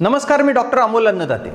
नमस्कार मी डॉक्टर अमोल अन्नदाते.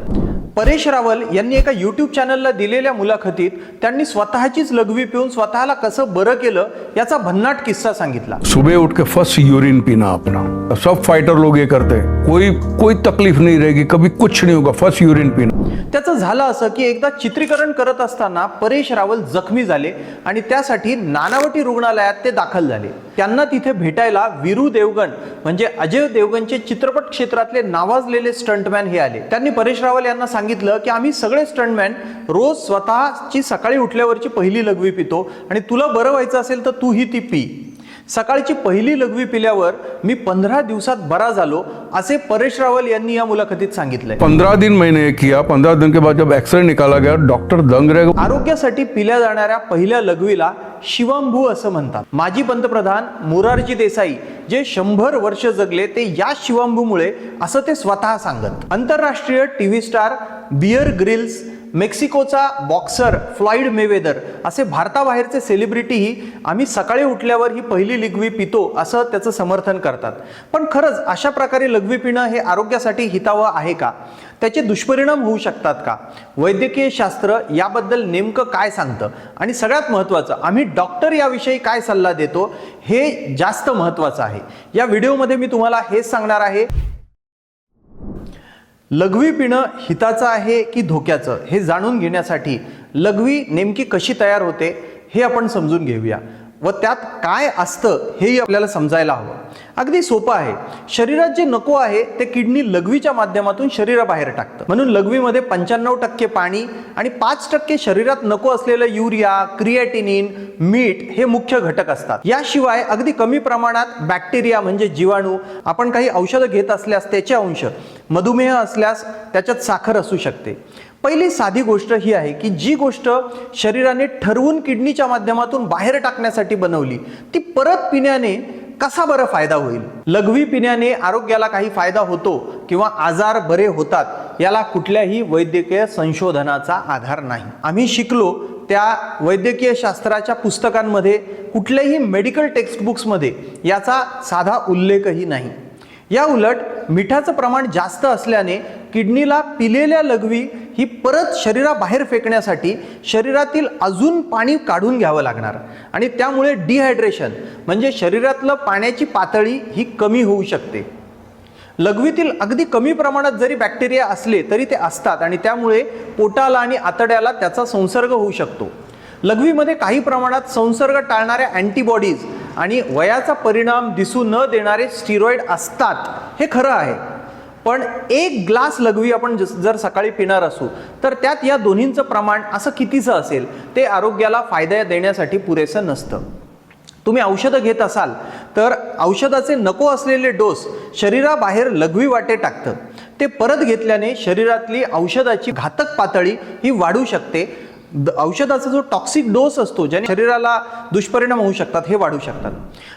परेश रावल यांनी एका यूट्यूब चॅनलला दिलेल्या मुलाखतीत त्यांनी स्वतःचीच लघवी पिऊन स्वतःला कसं बरं केलं याचा भन्नाट किस्सा सांगितला. सुबह उठ के फर्स्ट यूरिन पीना अपना। सब फाइटर लोग ये करते कोई कोई तकलीफ नहीं रहेगी कभी कुछ नहीं होगा फर्स्ट यूरिन पीना। त्याचं झालं असं की एकदा चित्रीकरण करत असताना परेश रावल जखमी झाले आणि त्यासाठी नानावटी रुग्णालयात ते दाखल झाले. त्यांना तिथे भेटायला विरू देवगण म्हणजे अजय देवगणचे चित्रपट क्षेत्रातले नावाजलेले स्टंटमॅन हे आले. त्यांनी परेश रावल यांना सांगितलं की आम्ही सगळे स्टंटमॅन रोज स्वतःची सकाळी उठल्यावरची पहिली लघवी पितो आणि तुला बरं व्हायचं असेल तर तूही ती पी. सकाळची पहिली लघवी पिल्यावर मी पंधरा दिवसात बरा झालो असे परेश रावल यांनी या मुलाखतीत सांगितलंय. पंद्रह दिन मैंने किया पंद्रह दिन के बाद जब एक्सरे निकाला गया डॉक्टर दंग रह गए। आरोग्यासाठी पिल्या जाणाऱ्या पहिल्या लघवीला शिवांभू असं म्हणतात. माजी पंतप्रधान मोरारजी देसाई जे शंभर वर्ष जगले ते या शिवांभूमुळे असं ते स्वतः सांगत. आंतरराष्ट्रीय टीव्ही स्टार बियर ग्रिल्स मेक्सिकोचा बॉक्सर फ्लॉईड मेवेदर असे भारताबाहेरचे सेलिब्रिटीही आम्ही सकाळी उठल्यावर ही पहिली लघवी पितो असं त्याचं समर्थन करतात. पण खरंच अशा प्रकारे लघवी पिणं हे आरोग्यासाठी हितावं आहे का? त्याचे दुष्परिणाम होऊ शकतात का? वैद्यकीय शास्त्र याबद्दल नेमकं काय सांगतं? आणि सगळ्यात महत्त्वाचं आम्ही डॉक्टर याविषयी काय सल्ला देतो हे जास्त महत्त्वाचं आहे. या व्हिडिओमध्ये मी तुम्हाला हेच सांगणार आहे. लघवी पिणं हिताचं आहे की धोक्याचं हे जाणून घेण्यासाठी लघवी नेमकी कशी तयार होते हे आपण समजून घेऊया व त्यात काय असतं हेही आपल्याला समजायला हवं. अगदी सोपं आहे. शरीरात जे नको आहे ते किडनी लघवीच्या माध्यमातून शरीराबाहेर टाकतं. म्हणून लघवीमध्ये पंच्याण्णव टक्के पाणी आणि पाच टक्के शरीरात नको असलेलं युरिया क्रिएटिनिन मीठ हे मुख्य घटक असतात. याशिवाय अगदी कमी प्रमाणात बॅक्टेरिया म्हणजे जीवाणू आपण काही औषधं घेत असल्यास त्याचे अंश मधुमेह असल्यास त्याच्यात साखर असू शकते. पहिली साधी गोष्ट ही आहे की जी गोष्ट शरीराने ठरवून किडनीच्या माध्यमातून बाहेर टाकण्यासाठी बनवली ती परत पिण्याने कसा बरं फायदा होईल? लघवी पिण्याने आरोग्याला काही फायदा होतो किंवा आजार बरे होतात याला कुठल्याही वैद्यकीय संशोधनाचा आधार नाही. आम्ही शिकलो त्या वैद्यकीय शास्त्राच्या पुस्तकांमध्ये कुठल्याही मेडिकल टेक्स्टबुक्समध्ये याचा साधा उल्लेखही नाही. या उलट मिठाचं प्रमाण जास्त असल्याने किडनीला पिलेल्या लघवी ही परत शरीराबाहेर फेकण्यासाठी शरीरातील अजून पाणी काढून घ्यावं लागणार. आणि त्यामुळे डिहायड्रेशन म्हणजे शरीरातलं पाण्याची पातळी ही कमी होऊ शकते. लघवीतील अगदी कमी प्रमाणात जरी बॅक्टेरिया असले तरी ते असतात आणि त्यामुळे पोटाला आणि आतड्याला त्याचा संसर्ग होऊ शकतो. लघवीमध्ये काही प्रमाणात संसर्ग टाळणाऱ्या अँटीबॉडीज आणि वयाचा परिणाम दिसू न देणारे स्टिरॉइड असतात हे खरं आहे. पण एक ग्लास लघवी आपण जस- जर सकाळी पिणार असू तर त्यात या दोन्हींचं प्रमाण असं कितीचं असेल ते आरोग्याला फायदा देण्यासाठी पुरेसं नसतं. तुम्ही औषधं घेत असाल तर औषधाचे नको असलेले डोस शरीराबाहेर लघवी वाटे टाकतं. ते परत घेतल्याने शरीरातली औषधाची घातक पातळी ही वाढू शकते औषधाचा जो टॉक्सिक डोस असतो ज्याने शरीराला दुष्परिणाम होऊ शकतात हे वाढू शकतात.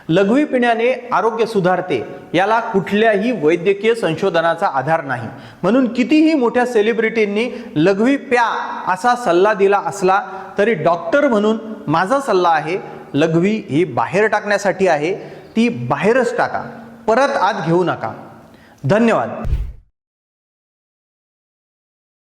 लघवी पिण्याने आरोग्य सुधारते याला कुठल्याही वैद्यकीय संशोधनाचा आधार नाही. म्हणून कितीही मोठ्या सेलिब्रिटींनी लघवी प्या असा सल्ला दिला असला तरी डॉक्टर म्हणून माझा सल्ला आहे लघवी ही बाहेर टाकण्यासाठी आहे ती बाहेरच टाका परत आत घेऊ नका. धन्यवाद.